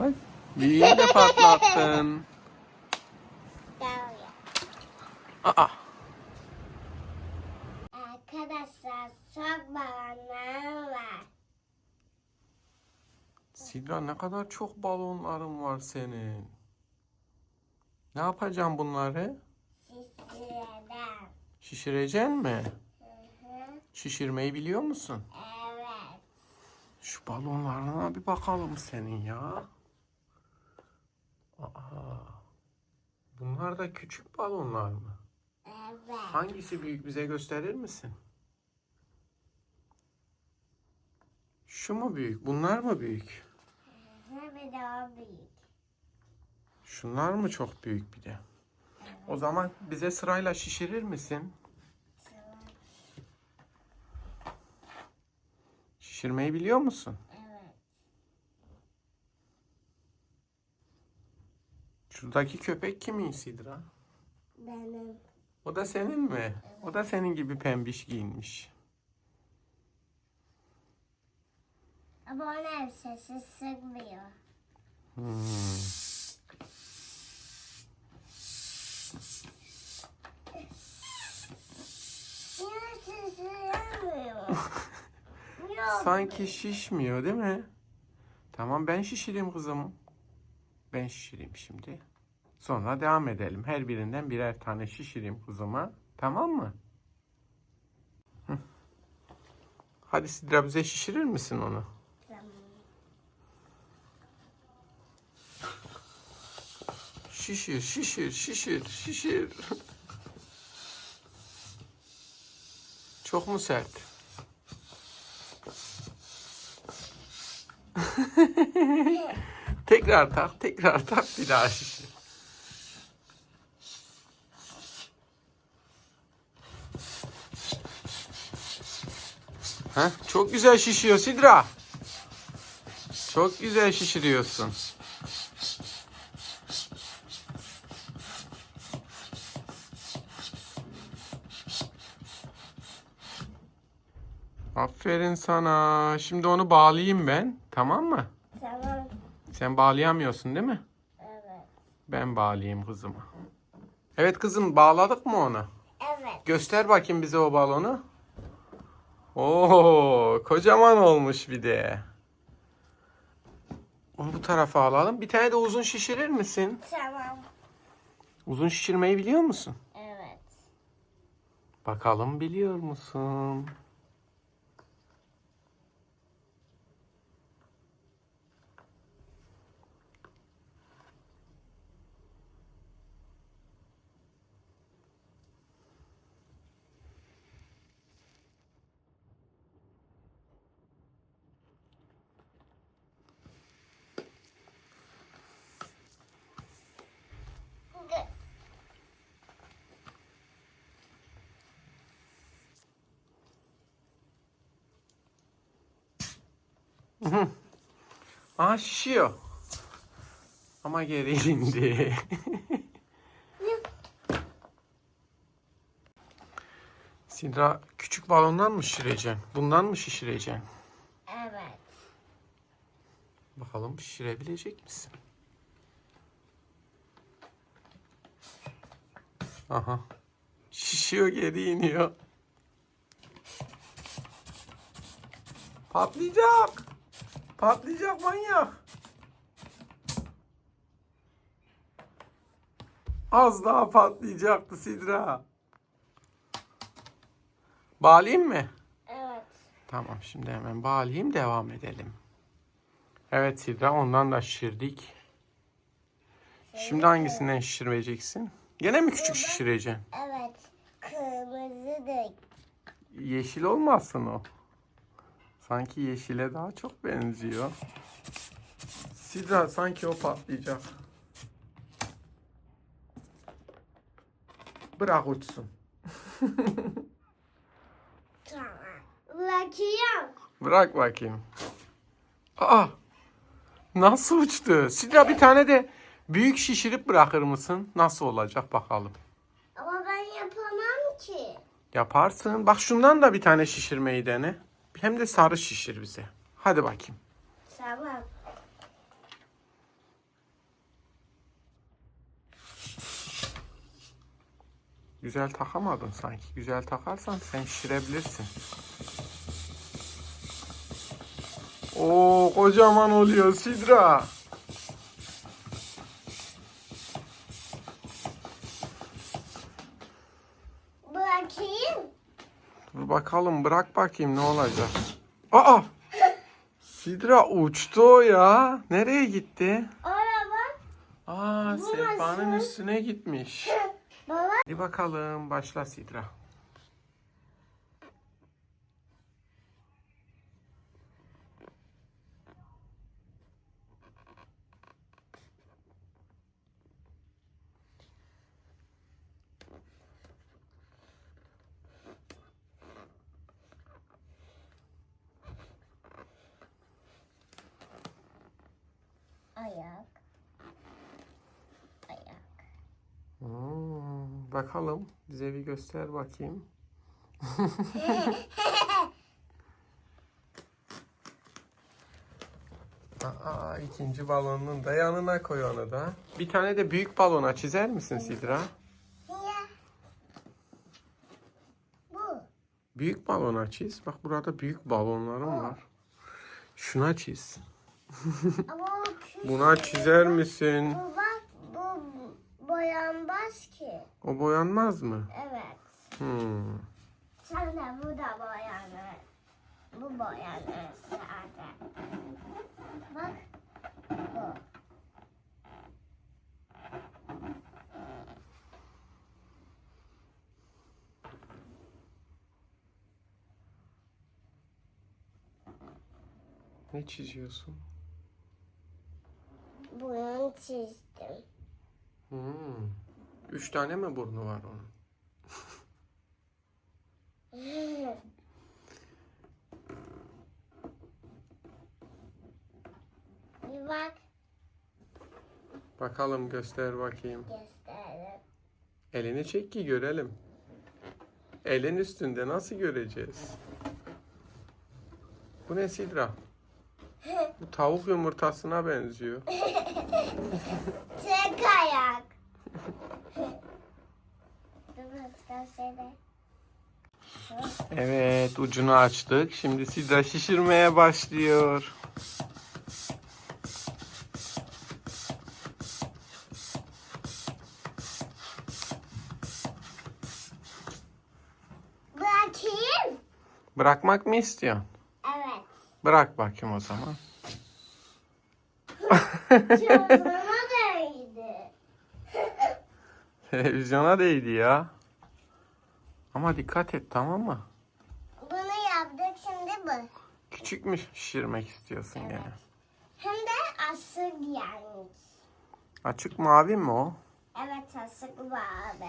Bak. Büyüğünü de patlattın. Aa. Arkadaşlar çok balonlarım var. Sidra ne kadar çok balonların var senin. Ne yapacaksın bunları? Şişireden. Şişireceksin mi? Hı hı. Şişirmeyi biliyor musun? Evet. Şu balonlarına bir bakalım senin ya. Aa. Bunlar da küçük balonlar mı? Evet. Hangisi büyük bize gösterir misin? Şu mu büyük? Bunlar mı büyük? Bir o büyük. Şunlar mı çok büyük bir de? O zaman bize sırayla şişirir misin? Şişirmeyi biliyor musun? Evet. Şuradaki köpek kimin Sidra? Benim. O da senin mi? O da senin gibi pembiş giyinmiş. Ama onun elbisesi sıkmıyor. Hmm. Sanki şişmiyor değil mi? Tamam ben şişireyim kızım. Ben şişireyim şimdi. Sonra devam edelim. Her birinden birer tane şişireyim kızıma. Tamam mı? Hadi Sidra bize şişirir misin onu? Şişir, şişir, şişir, şişir. Çok mu sert? tekrar tak, tekrar tak bir daha şişir. Heh, çok güzel şişiyor Sidra. Çok güzel şişiriyorsun. Aferin sana. Şimdi onu bağlayayım ben. Tamam mı? Tamam. Sen bağlayamıyorsun değil mi? Evet. Ben bağlayayım kızıma. Evet kızım bağladık mı onu? Evet. Göster bakayım bize o balonu. Oo, kocaman olmuş bir de. Onu bu tarafa alalım. Bir tane de uzun şişirir misin? Tamam. Uzun şişirmeyi biliyor musun? Evet. Bakalım biliyor musun? Aa şişiyor. Ama geri indi. Sidra küçük balondan mı şişireceksin? Bundan mı şişireceksin? Evet. Bakalım şişirebilecek misin? Aha. Şişiyor geri iniyor. Patlayacak. Patlayacak manyak. Az daha patlayacaktı Sidra. Bağlayayım mı? Evet. Tamam şimdi hemen bağlayayım devam edelim. Evet Sidra ondan da şişirdik. Şimdi hangisinden şişirmeyeceksin? Gene mi küçük şişireceksin? Evet. Kırmızı da. Yeşil olmasın o. Sanki yeşile daha çok benziyor. Sidra sanki o patlayacak. Bırak uçsun. Tamam. Bakıyorum. Bırak bakayım. Aa! Nasıl uçtu? Sidra bir tane de büyük şişirip bırakır mısın? Nasıl olacak bakalım. Ama ben yapamam ki. Yaparsın. Bak şundan da bir tane şişirmeyi dene. Hem de sarı şişir bize. Hadi bakayım. Tamam. Güzel takamadın sanki. Güzel takarsan sen şişirebilirsin. Oo kocaman oluyor Sidra. Dur bakalım bırak bakayım ne olacak. Aa! Sidra uçtu ya. Nereye gitti? Araba. Aa sehpanın üstüne gitmiş. Baba. Hadi bakalım başla Sidra. Bakalım bize bir göster bakayım. Aa, ikinci balonun da yanına koy onu da. Bir tane de büyük balona çizer misin Sidra? Bu. Büyük balona çiz. Bak burada büyük balonlarım var. Şuna çiz. Buna çizer misin? Bu boyanmaz ki. O boyanmaz mı? Evet. Hmm. Sen de bu da boyanır. Bu boyanır zaten. Bak. Bu. Ne çiziyorsun? Bunu çizdim. Hmm. Üç tane mi burnu var onun? Bir bak Bakalım göster bakayım. gösterelim. Elini çek ki görelim. Elin üstünde nasıl göreceğiz? Bu ne Sidra? Bu tavuk yumurtasına benziyor. Tek ayak. Dur başka şeyde. Evet ucunu açtık. Şimdi Sidra şişirmeye başlıyor. Bırakayım. Bırakmak mı istiyorsun? Evet. Bırak bakayım o zaman. Çocuğuma değdi. Televizyona değdi ya. Ama dikkat et tamam mı? Bunu yaptık şimdi bu. Küçük mü şişirmek istiyorsun Evet. gene? Hem de asık yani. Açık mavi mi o? Evet asık vardı.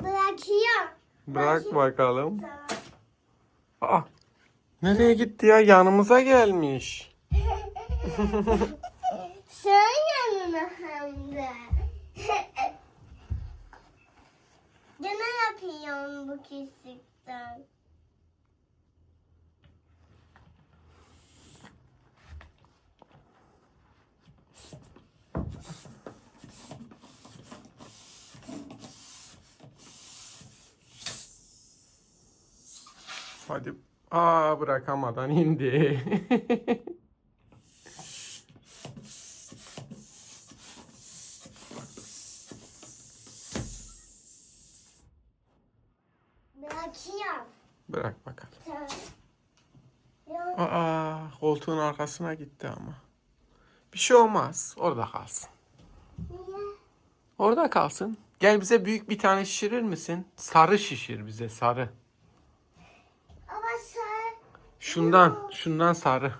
Bırakıyorum. Bırak bakalım. Tamam. Aa, nereye gitti ya? Yanımıza gelmiş. Sen yanına hem de. Gene yapıyorum bu küçükten. Hadi. Aa bırakamadan indi. Bırakıyorum. Bırak bakalım. Tamam. Aa koltuğun arkasına gitti ama. Bir şey olmaz. Orada kalsın. niye? Orada kalsın. Gel bize büyük bir tane şişirir misin? Sarı şişir bize sarı. Şundan, şundan sarı.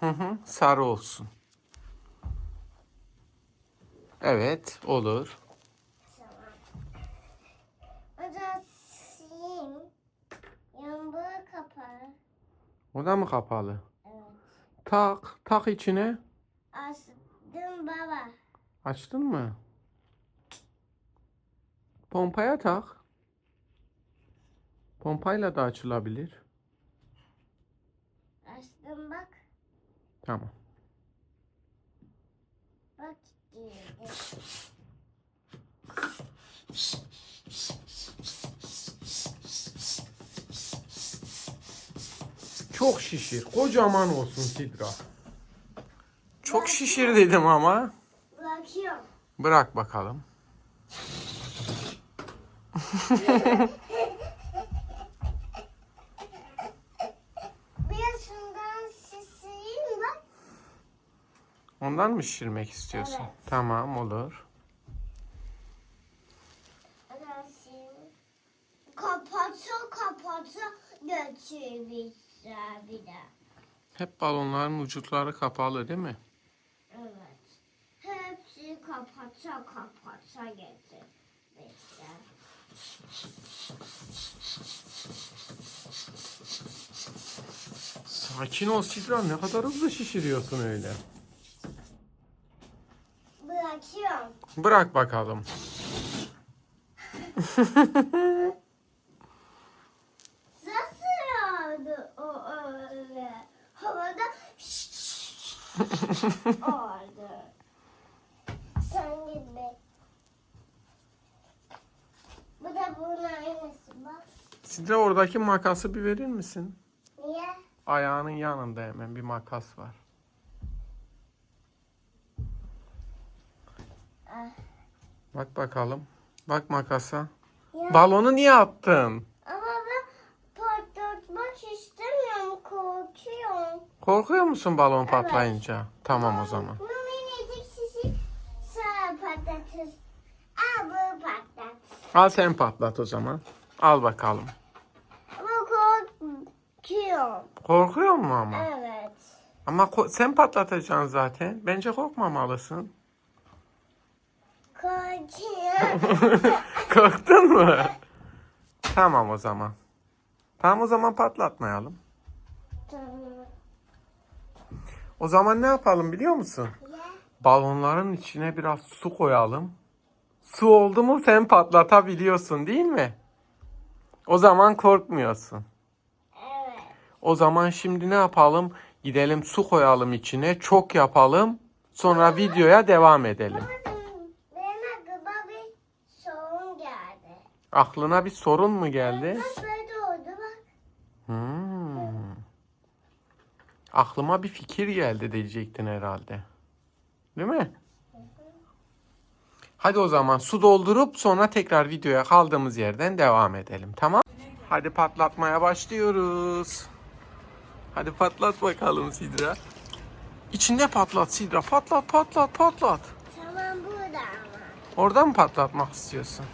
Hı hı, sarı olsun. Evet, olur. O da mı kapalı? Evet. Tak, tak içine. Astım baba. Açtın mı? Pompaya tak. Pompayla da açılabilir. Bakın bak. Tamam. Bak girdi. Çok şişir. Kocaman olsun Sidra. Çok şişir dedim ama. Bırakıyorum. Bırak bakalım. Biraz şundan şişireyim bak. Ondan mı şişirmek istiyorsun? Evet. Tamam olur. Kapatsa kapatsa götürmüşler bir de. Hep balonların uçları kapalı değil mi? Evet. Hepsi kapatsa kapatsa getirmişler. Sakin ol Sidra. Ne kadar hızlı şişiriyorsun öyle. Bırakıyorum. Bırak bakalım. Nasıl oldu o öyle? Havada oldu. Sen gibi. Bu da bunun aynısı bak. Sidra oradaki makası bir verir misin? Niye? Ayağının yanında hemen bir makas var. Bak bakalım. Bak makasa. Ya. Balonu niye attın? Ama ben patlatmak istemiyorum. Korkuyorum. Korkuyor musun balon patlayınca? Tamam o zaman. Bu minicik şişi sonra patlatırız. Al bu patlat. Al sen patlat o zaman. Al bakalım. Ama korkuyorum. Korkuyor mu ama? Evet. Ama sen patlatacaksın zaten. Bence korkmamalısın. Korktun mu? Tamam o zaman. Tamam o zaman patlatmayalım. O zaman ne yapalım biliyor musun? Balonların içine biraz su koyalım. Su oldu mu sen patlatabiliyorsun değil mi? O zaman korkmuyorsun. Evet. O zaman şimdi ne yapalım? Gidelim su koyalım içine, çok yapalım. Sonra videoya devam edelim. Babacığım benim aklıma bir sorun geldi. Aklına bir sorun mu geldi? Bak böyle oldu bak. Hmm. Aklıma bir fikir geldi diyecektin herhalde. Değil mi? Hadi o zaman su doldurup sonra tekrar videoya kaldığımız yerden devam edelim. Tamam? Hadi patlatmaya başlıyoruz. Hadi patlat bakalım Sidra. İçinde patlat Sidra. Patlat patlat patlat. Tamam burada ama. Orada mı patlatmak istiyorsun?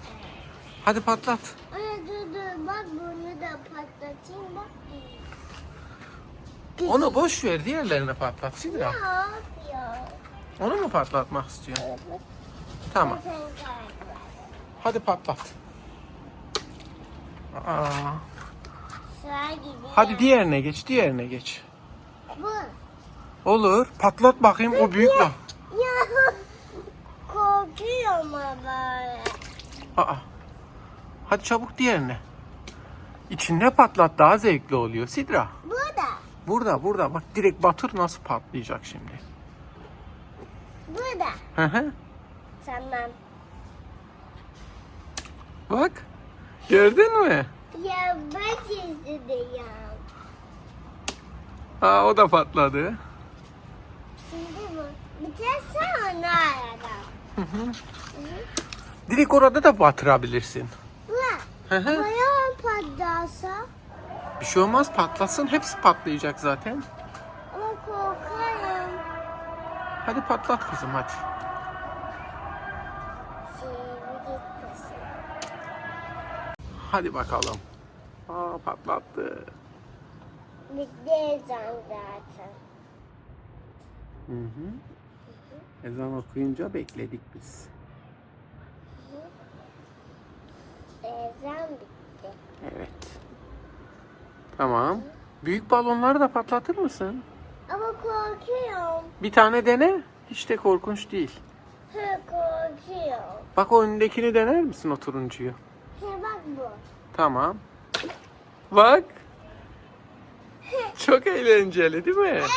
Hadi patlat. Ana dur dur bak bunu da patlatayım bak. Onu boş ver diğerlerini patlat Sidra. Ne yapıyor? Onu mu patlatmak istiyorsun? Evet. Tamam. Hadi patlat. Aa, hadi diğerine geç, diğerine geç. Bu. Olur. Patlat bakayım o büyük mü? Ya korkuyorum ama. Aa. Hadi çabuk diğerine. İçinde patlat daha zevkli oluyor Sidra. Burada. Burada burada bak direkt batır nasıl patlayacak şimdi. Burada. Hı hı. Tamam. Bak. Gördün mü? Ya bak istedim. Aa o da patladı. Şimdi bu. Biterse onu arada. Direkt orada da batırabilirsin. Hı. Bayağı patlarsa. Bir şey olmaz patlasın hepsi patlayacak zaten. Ama korkarım. Hadi patlat kızım hadi. Hadi bakalım. Aa patlattı. Bitti zaten. Hı hı. Ezan okuyunca bekledik biz. Ezan bitti. Evet. Tamam. Büyük balonları da patlatır mısın? Ama korkuyorum. Bir tane dene. Hiç de korkunç değil. He korkuyorum. Bak o önündekini dener misin o turuncuyu? He bak bu. Tamam. Bak. Çok eğlenceli değil mi? Evet.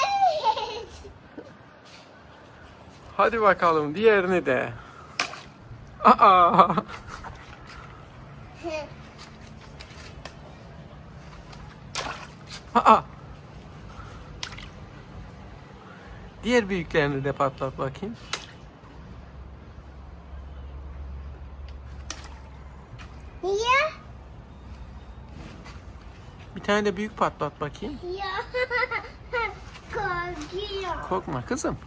Hadi bakalım diğerini de. Aa! Aa! Diğer büyüklerini de patlat bakayım. Niye? Bir tane de büyük patlat bakayım. Ya. Korkuyor. Korkma kızım.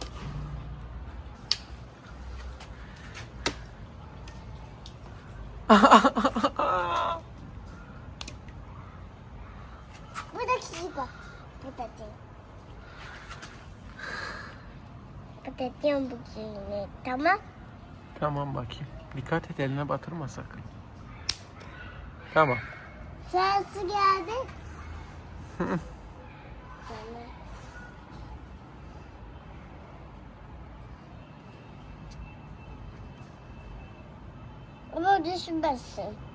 Bu da küçük o. Bu da değil. Bu da değil bu Tamam. tamam bakayım. Dikkat et eline batırma sakın. Tamam. Sırası geldi. Tamam. Ama düşmesin.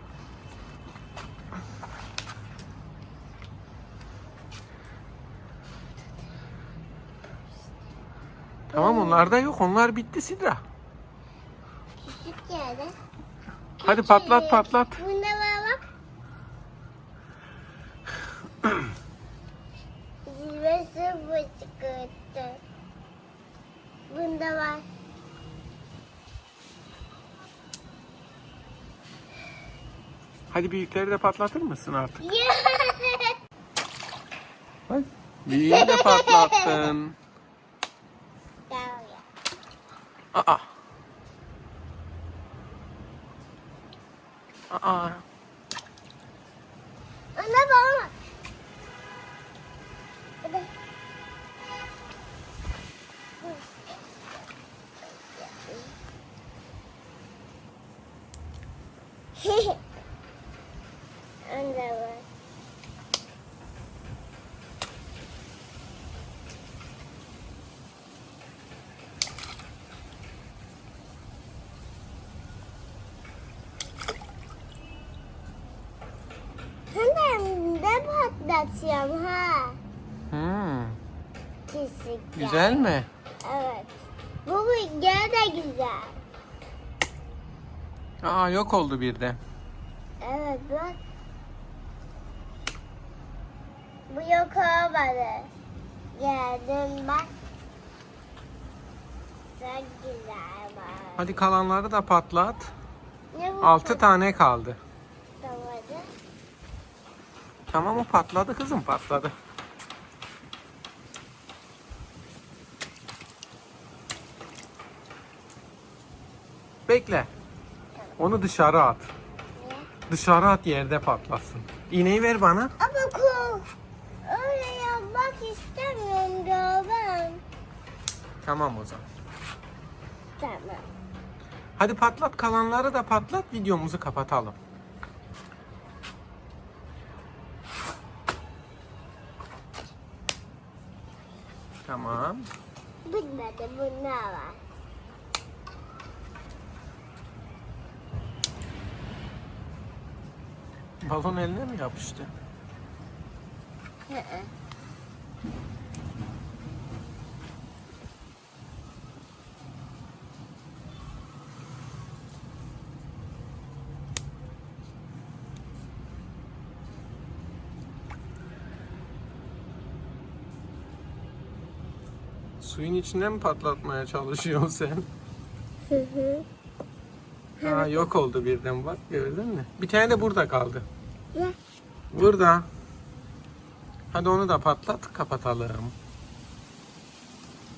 Tamam onlar da yok. Onlar bitti Sidra. Küçük geldi. Hadi patlat patlat. Bunda var bak. Zirvesi bu çıktı. Bunda var. Hadi büyükleri de patlatır mısın artık? Hadi. Büyüğü de patlattın. Gel ya. Aa. Aa. Ona bana. Hadi. Onda var. Hem de patlatıyorum ha. Hmm. Kesinlikle. Güzel mi? Evet. Bu rüzgar da güzel. Aa yok oldu birden. Evet bak. Bu yok olmadı. Geldim bak. Çok güzel bak. Hadi kalanları da patlat. Altı tane kaldı. Tamam o patladı kızım patladı. Bekle. Onu dışarı at. Dışarı at yerde patlasın. İğneyi ver bana. Ama kork. Öyle yapmak istemiyorum ben. Tamam o zaman. Tamam. Hadi patlat kalanları da patlat videomuzu kapatalım. Tamam. Bitmedi bunlar var. Balon eline mi yapıştı? Hı hı. Suyun içinde mi patlatmaya çalışıyorsun sen? Hı hı. Ha yok oldu birden bak gördün mü? Bir tane de burada kaldı. Ne? Burada. Hadi onu da patlat kapatalım.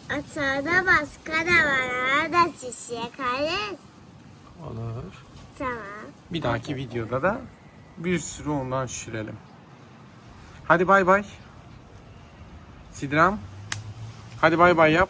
Aşağıda başka da var. Orada şişe kalır. Olur. Tamam. Bir dahaki videoda da bir sürü ondan şişirelim. Hadi bay bay. Sidram. Hadi bay bay yap.